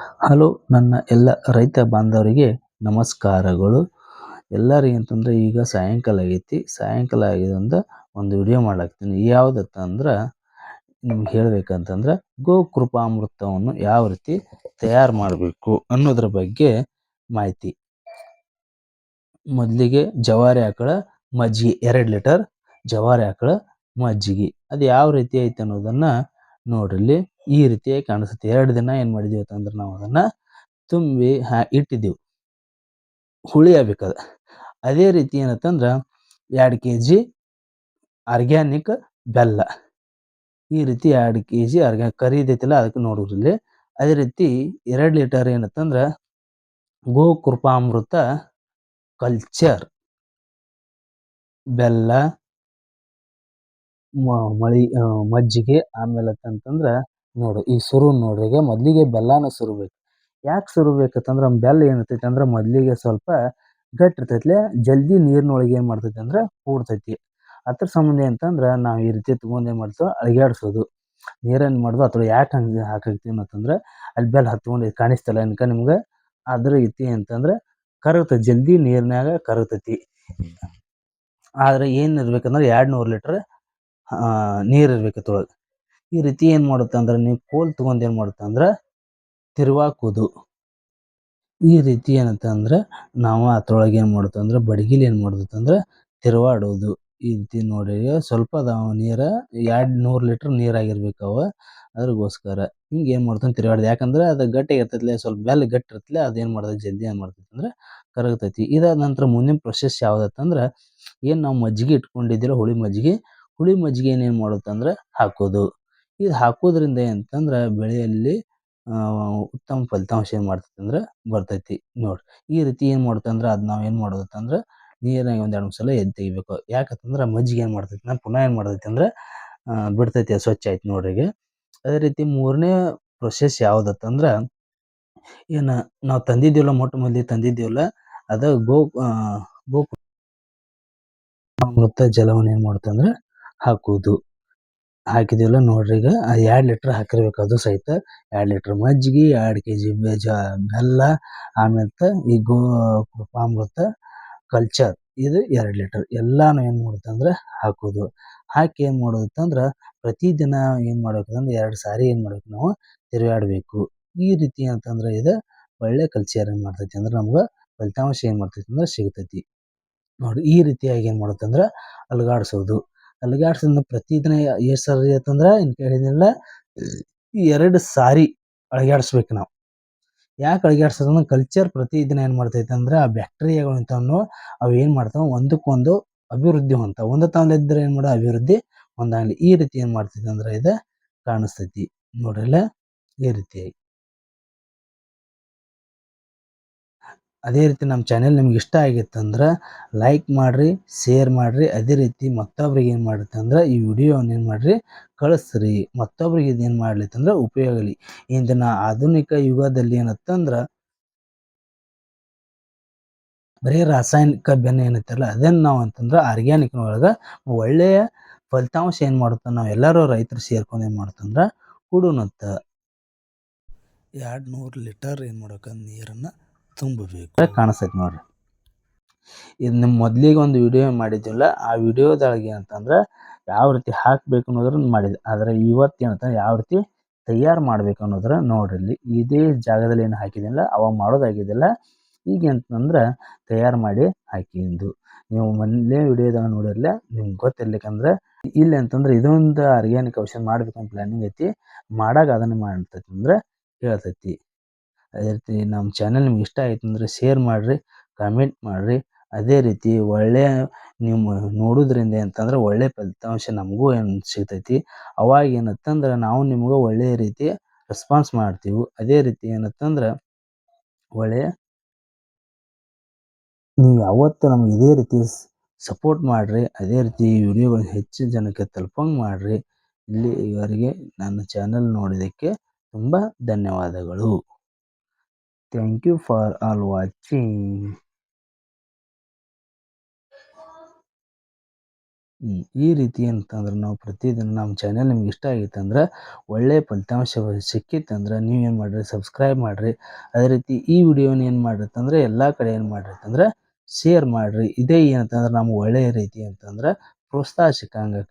Hello, ನನ್ನ ಎಲ್ಲ ರೈತ ಬಾಂಧವರಿಗೆ ನಮಸ್ಕಾರಗಳು. ಎಲ್ಲರಿಗೆ ಅಂತಂದ್ರೆ ಈಗ ಸಾಯಂಕಾಲ ಆಗೈತಿ. ಸಾಯಂಕಾಲ ಆಗಿದ್ರಿಂದ ಒಂದು ವಿಡಿಯೋ ಮಾಡಾಕ್ತೀನಿ. ಯಾವುದತ್ತ ನಿಮ್ಗೆ ಹೇಳಬೇಕಂತಂದ್ರೆ ಗೋ ಕೃಪಾಮೃತವನ್ನು ಯಾವ ರೀತಿ ತಯಾರು ಮಾಡಬೇಕು ಅನ್ನೋದ್ರ ಬಗ್ಗೆ ಮಾಹಿತಿ. ಮೊದಲಿಗೆ ಜವಾರಿ ಆಕಳ, ಮಜ್ಜಿಗೆ ಎರಡು ಲೀಟರ್ ಜವಾರಿ ಆಕಳ, ಮಜ್ಜಿಗೆ. ಅದು ಯಾವ ರೀತಿ ಐತೆ ಅನ್ನೋದನ್ನ ನೋಡ್ರಿ ಈ ರೀತಿಯಾಗಿ ಕಾಣಿಸುತ್ತೆ. ಎರಡು ದಿನ ಏನು ಮಾಡಿದೀವಿ ಅಂತಂದ್ರೆ ನಾವು ಅದನ್ನು ತುಂಬಿ ಹಾ ಇಟ್ಟಿದ್ದೀವಿ. ಹುಳಿ ಅದೇ. ರೀತಿ ಏನತ್ತಂದ್ರೆ ಎರಡು ಕೆ ಜಿ ಆರ್ಗ್ಯಾನಿಕ್ ಬೆಲ್ಲ. ಈ ರೀತಿ ಎರಡು ಕೆ ಜಿ ಆರ್ಗ್ಯಾ ಕರಿದೈತಿಲ್ಲ ಅದಕ್ಕೆ ನೋಡೋದ್ರಲ್ಲಿ ಅದೇ ರೀತಿ ಎರಡು ಲೀಟರ್ ಏನತ್ತಂದ್ರೆ ಗೋ ಕೃಪಾಮೃತ ಕಲ್ಚರ್ ಬೆಲ್ಲ ಮಳಿ ಮಜ್ಜಿಗೆ ಆಮೇಲೆ ಅಂತಂದ್ರೆ ನೋಡು ಈ ಸುರು ನೋಡ್ರಿ ಈಗ ಮೊದಲಿಗೆ ಬೆಲ್ಲನ ಸುರಬೇಕು. ಯಾಕೆ ಸುರಬೇಕಂತಂದ್ರೆ ಬೆಲ್ಲ ಏನಿರ್ತೈತೆ ಅಂದ್ರೆ ಮೊದಲಿಗೆ ಸ್ವಲ್ಪ ಗಟ್ಟಿ ಇರ್ತೈತಿ ಜಲ್ದಿ ನೀರಿನೊಳಗೆ ಏನು ಮಾಡ್ತೈತೆ ಅಂದ್ರೆ ಕೂಡ್ತೈತಿ. ಅದ್ರ ಸಂಬಂಧ ಅಂತಂದ್ರೆ ನಾವು ಈ ರೀತಿ ತಗೊಂಡು ಏನು ಮಾಡ್ತೀವಿ ಅಳಿಗಾಡ್ಸೋದು ನೀರನ್ನು ಮಾಡೋದು ಅಥವಾ ಯಾಕೆ ಹಂಗೆ ಹಾಕಿರ್ತೀವಿ ಅಂತಂದ್ರೆ ಅಲ್ಲಿ ಬೆಲ್ಲ ಹತ್ಕೊಂಡು ಕಾಣಿಸ್ತಲ್ಲ ಅನ್ಕ ನಿಮ್ಗೆ? ಅದ್ರ ರೀತಿ ಅಂತಂದ್ರೆ ಕರಗ್ತದೆ ಜಲ್ದಿ ನೀರಿನಾಗ ಕರಗ್ತೈತಿ. ಆದ್ರೆ ಏನು ಇರ್ಬೇಕಂದ್ರೆ ಎರಡು ನೂರು ಲೀಟ್ರ್ ನೀರು ಇರ್ಬೇಕು ಅದ್ರೊಳಗೆ ಈ ರೀತಿ ಏನು ಮಾಡುತ್ತೆ ಅಂದ್ರೆ ನೀವು ಕೋಲ್ ತೊಗೊಂಡು ಏನು ಮಾಡುತ್ತೆ ಅಂದ್ರೆ ತಿರುವಾಕೋದು. ಈ ರೀತಿ ಏನಂತ ಅಂದ್ರೆ ನಾವು ಅದ್ರೊಳಗೆ ಏನು ಮಾಡುತ್ತೆ ಅಂದ್ರೆ ಬಡಗಿಲಿ ಏನು ಮಾಡುತ್ತೆ ಅಂದ್ರೆ ತಿರುವಾಡೋದು. ಈ ರೀತಿ ನೋಡಿ, ಸ್ವಲ್ಪ ಅದಾವ ನೀರು, ಎರಡು ನೂರು ಲೀಟ್ರ್ ನೀರಾಗಿರ್ಬೇಕು ಅವ. ಅದ್ರಗೋಸ್ಕರ ಹಿಂಗೆ ಏನು ಮಾಡ್ತಾನೆ ತಿರುಗಾಡ್ದು ಯಾಕಂದ್ರೆ ಅದು ಗಟ್ಟಿ ಇರ್ತೈತ್ಲೆ, ಸ್ವಲ್ಪ ಬೆಲ್ಲ ಗಟ್ಟಿ ಇರ್ತಲೆ ಅದೇನು ಮಾಡ್ತದೆ ಜಲ್ದಿ ಏನು ಮಾಡ್ತೈತೆ ಅಂದ್ರೆ ಕರಗ್ತೈತಿ. ಇದಾದ ನಂತರ ಮುಂದಿನ ಪ್ರೊಸೆಸ್ ಯಾವುದತ್ತಂದ್ರೆ ಏನು ನಾವು ಮಜ್ಜಿಗೆ ಇಟ್ಕೊಂಡಿದ್ದೀರೋ ಹುಳಿ ಮಜ್ಜಿಗೆ ಹುಳಿ ಮಜ್ಜಿಗೆ ಏನೇನು ಮಾಡುತ್ತೆ ಅಂದ್ರೆ ಹಾಕೋದು. ಇದು ಹಾಕೋದ್ರಿಂದ ಏನಂತಂದ್ರೆ ಬೆಳೆಯಲ್ಲಿ ಉತ್ತಮ ಫಲಿತಾಂಶ ಏನು ಮಾಡ್ತೈತೆ ಅಂದ್ರೆ ಬರ್ತೈತಿ ನೋಡ್ರಿ ಈ ರೀತಿ ಏನು ಮಾಡುತ್ತೆ ಅಂದ್ರೆ ಅದು ನಾವು ಏನು ಮಾಡೋದತ್ತಂದ್ರೆ ನೀರಾಗ ಒಂದು ಎರಡು ಮೂರು ಸಲ ಎದ್ದು ತೆಗಿಬೇಕು ಯಾಕಂತಂದ್ರೆ ಮಜ್ಜಿಗೆ ಏನು ಮಾಡ್ತೈತೆ ನಾನು ಪುನಃ ಏನು ಮಾಡ್ತೈತೆ ಅಂದ್ರೆ ಬಿಡ್ತೈತಿ ಸ್ವಚ್ಛ ಆಯ್ತು ನೋಡ್ರಿ ಈಗ ಅದೇ ರೀತಿ ಮೂರನೇ ಪ್ರೊಸೆಸ್ ಯಾವುದತ್ತಂದ್ರೆ ಏನು ನಾವು ತಂದಿದ್ದೀವಲ್ಲ ಮೊಟ್ಟ ಮೊದಲಿಗೆ ತಂದಿದ್ದೀವಲ್ಲ ಅದು ಗೋ ಗೋ ಜಲವನ್ನು ಏನು ಮಾಡ್ತಂದ್ರೆ ಹಾಕುವುದು ಹಾಕಿದೀವಲ್ಲ ನೋಡ್ರಿ ಈಗ. ಎರಡು ಲೀಟ್ರ್ ಹಾಕಿರ್ಬೇಕು ಅದು ಸಹಿತ. ಎರಡು ಲೀಟ್ರ್ ಮಜ್ಜಿಗೆ, ಎರಡು ಕೆ ಜಿ ಬೇಜ, ಬೆಲ್ಲ ಆಮೇಲೆ ಈ ಗೋ ಕೃಪಾಮೃತ ಕಲ್ಚರ್ ಇದು ಎರಡು ಲೀಟರ್ ಎಲ್ಲಾನು ಏನು ಮಾಡುತ್ತಂದ್ರೆ ಹಾಕೋದು. ಹಾಕಿ ಏನು ಮಾಡೋದಂದ್ರೆ ಪ್ರತಿದಿನ ಏನು ಮಾಡ್ಬೇಕಂದ್ರೆ ಎರಡು ಸಾರಿ ಏನು ಮಾಡ್ಬೇಕು ನಾವು ತಿರುಗಾಡಬೇಕು. ಈ ರೀತಿ ಅಂತಂದ್ರೆ ಇದು ಒಳ್ಳೆ ಕಲ್ಚರ್ ಏನು ಮಾಡ್ತೈತಿ ಅಂದ್ರೆ ನಮ್ಗೆ ಫಲಿತಾಂಶ ಏನು ಮಾಡ್ತೈತಿ ಅಂದ್ರೆ ಸಿಗ್ತೈತಿ. ನೋಡಿ ಈ ರೀತಿಯಾಗಿ ಏನು ಮಾಡುತ್ತಂದ್ರೆ ಅಲುಗಾಡಿಸೋದು. ಅಲುಗಾಡ್ಸೋದ್ರಿಂದ ಪ್ರತಿದಿನ ಎಷ್ಟು ಸಾರಿ ಅಂತಂದ್ರೆ ಇನ್ನು ಕೇಳಿದ್ನಲ್ಲ, ಎರಡು ಸಾರಿ ಅಳಗಾಡ್ಸ್ಬೇಕು ನಾವು. ಯಾಕೆ ಅಳಗ್ಯಾಡ್ಸೋದಂದ್ರೆ ಕಲ್ಚರ್ ಪ್ರತಿದಿನ ಏನು ಮಾಡ್ತೈತೆ ಅಂದ್ರೆ ಆ ಬ್ಯಾಕ್ಟೀರಿಯಾಗಳು ಇಂಥವನ್ನು ಅವು ಏನು ಮಾಡ್ತಾವೆ, ಒಂದಕ್ಕೊಂದು ಅಭಿವೃದ್ಧಿ ಹೊಂದ್ತಾವೆ. ಒಂದು ಇದ್ದರೆ ಏನು ಮಾಡೋ, ಅಭಿವೃದ್ಧಿ ಹೊಂದಾಗಲಿ. ಈ ರೀತಿ ಏನು ಮಾಡ್ತೈತೆ ಅಂದ್ರೆ ಇದು ಕಾಣಿಸ್ತೈತಿ. ನೋಡ್ರಲ್ಲ, ಈ ರೀತಿಯಾಗಿ ಅದೇ ರೀತಿ ನಮ್ಮ ಚಾನೆಲ್ ನಿಮ್ಗೆ ಇಷ್ಟ ಆಗಿತ್ತಂದ್ರೆ ಲೈಕ್ ಮಾಡಿರಿ ಶೇರ್ ಮಾಡಿರಿ. ಅದೇ ರೀತಿ ಮತ್ತೊಬ್ರಿಗೆ ಏನು ಮಾಡುತ್ತಂದ್ರೆ ಈ ವಿಡಿಯೋವನ್ನು ಏನು ಮಾಡಿರಿ, ಕಳಿಸ್ರಿ. ಮತ್ತೊಬ್ರಿಗೆ ಇದೇನು ಮಾಡ್ಲಿತ್ತಂದ್ರೆ ಉಪಯೋಗ ಆಗಲಿ. ಇಂದಿನ ಆಧುನಿಕ ಯುಗದಲ್ಲಿ ಏನತ್ತಂದ್ರೆ ಬರೀ ರಾಸಾಯನಿಕ ಬೆನ್ನು ಏನೈತಲ್ಲ, ಅದನ್ನು ನಾವು ಅಂತಂದ್ರೆ ಆರ್ಗ್ಯಾನಿಕ್ ಒಳಗೆ ಒಳ್ಳೆಯ ಫಲಿತಾಂಶ ಏನು ಮಾಡುತ್ತೆ, ನಾವು ಎಲ್ಲರೂ ರೈತರು ಸೇರ್ಕೊಂಡು ಏನು ಮಾಡುತ್ತಂದ್ರೆ ಕುಡುನತ್ತ. ಎರಡು ನೂರು ಲೀಟರ್ ಏನು ಮಾಡ್ಬೇಕಂದ್ರೆ ನೀರನ್ನು ತುಂಬಬೇಕು. ಕಾಣಿಸ್ತೈತೆ ನೋಡ್ರಿ. ಇದು ನಿಮ್ಮ ಮೊದಲಿಗೆ ಒಂದು ವಿಡಿಯೋ ಮಾಡಿದ್ದಿಲ್ಲ, ಆ ವಿಡಿಯೋದೊಳಗೆ ಅಂತಂದ್ರೆ ಯಾವ ರೀತಿ ಹಾಕಬೇಕು ಅನ್ನೋದ್ರನ್ನ ಮಾಡಿದೆ ಆದರೆ ಇವತ್ತು ಯಾವ ರೀತಿ ತಯಾರು ಮಾಡ್ಬೇಕು ಅನ್ನೋದ್ರ ನೋಡ್ರಿ ಇದೇ ಜಾಗದಲ್ಲಿ ಏನು ಹಾಕಿದಿಲ್ಲ ಅವಾಗ ಮಾಡೋದಾಗಿದ್ದಿಲ್ಲ ಈಗ ಅಂತಂದ್ರೆ ತಯಾರು ಮಾಡಿ ಹಾಕಿಂದು ನೀವು ಮೊದಲೇ ವಿಡಿಯೋದಾಗ ನೋಡಿರಲ್ಲ ನಿಮ್ಗೆ ಗೊತ್ತಿರ್ಲಿಕ್ಕಂದ್ರೆ ಇಲ್ಲಿ ಅಂತಂದ್ರೆ ಇದೊಂದು ಆರ್ಗ್ಯಾನಿಕ್ ಔಷಧ ಮಾಡ್ಬೇಕಂತ ಪ್ಲಾನಿಂಗ್ ಐತಿ. ಮಾಡಾಗ ಅದನ್ನು ಮಾಡ್ತೈತಿ ಅಂದ್ರೆ ಹೇಳ್ತೈತಿ. ಅದೇ ರೀತಿ ನಮ್ಮ ಚಾನಲ್ ನಿಮ್ಗೆ ಇಷ್ಟ ಆಯ್ತು ಅಂದರೆ ಶೇರ್ ಮಾಡಿರಿ ಕಮೆಂಟ್ ಮಾಡಿರಿ. ಅದೇ ರೀತಿ ಒಳ್ಳೆಯ ನೀವು ನೋಡೋದ್ರಿಂದ ಅಂತಂದ್ರೆ ಒಳ್ಳೆಯ ಫಲಿತಾಂಶ ನಮಗೂ ಏನು ಸಿಗ್ತೈತಿ. ಅವಾಗ ಏನತ್ತಂದ್ರೆ ನಾವು ನಿಮ್ಗೆ ಒಳ್ಳೆಯ ರೀತಿ ರೆಸ್ಪಾನ್ಸ್ ಮಾಡ್ತೀವಿ. ಅದೇ ರೀತಿ ಏನತ್ತಂದ್ರೆ ಒಳ್ಳೆಯ ನೀವು ಯಾವತ್ತೂ ನಮ್ಗೆ ಇದೇ ರೀತಿ ಸಪೋರ್ಟ್ ಮಾಡಿರಿ. ಅದೇ ರೀತಿ ಈ ಹೆಚ್ಚು ಜನಕ್ಕೆ ತಲುಪಂಗೆ ಮಾಡಿರಿ. ಇಲ್ಲಿ ಇವರಿಗೆ ನನ್ನ ಚಾನಲ್ ನೋಡಿದ್ದಕ್ಕೆ ತುಂಬ ಧನ್ಯವಾದಗಳು. Thank you for all watching. ಈ ರೀತಿ ಅಂತಂದ್ರೆ ನಾವು ಪ್ರತಿದಿನ ನಮ್ಮ ಚಾನೆಲ್ ನಿಮ್ಗೆ ಇಷ್ಟ ಆಗಿತ್ತು ಅಂದ್ರೆ ಒಳ್ಳೆಯ ಫಲಿತಾಂಶ ಸಿಕ್ಕಿತ್ತಂದ್ರೆ ಏನು ಮಾಡಿರಿ ಸಬ್ಸ್ಕ್ರೈಬ್ ಮಾಡಿರಿ. ಅದೇ ರೀತಿ ಈ ವಿಡಿಯೋನ ಏನು ಮಾಡಿರ್ತಂದ್ರೆ ಎಲ್ಲ ಕಡೆ ಏನು ಮಾಡಿರ್ತಂದ್ರೆ ಶೇರ್ ಮಾಡಿರಿ. ಇದೇ ಏನಂತಂದ್ರೆ ನಮ್ಗೆ ಒಳ್ಳೆಯ ರೀತಿ ಅಂತಂದ್ರೆ ಪ್ರೋತ್ಸಾಹ ಸಿಕ್ಕಂಗೆ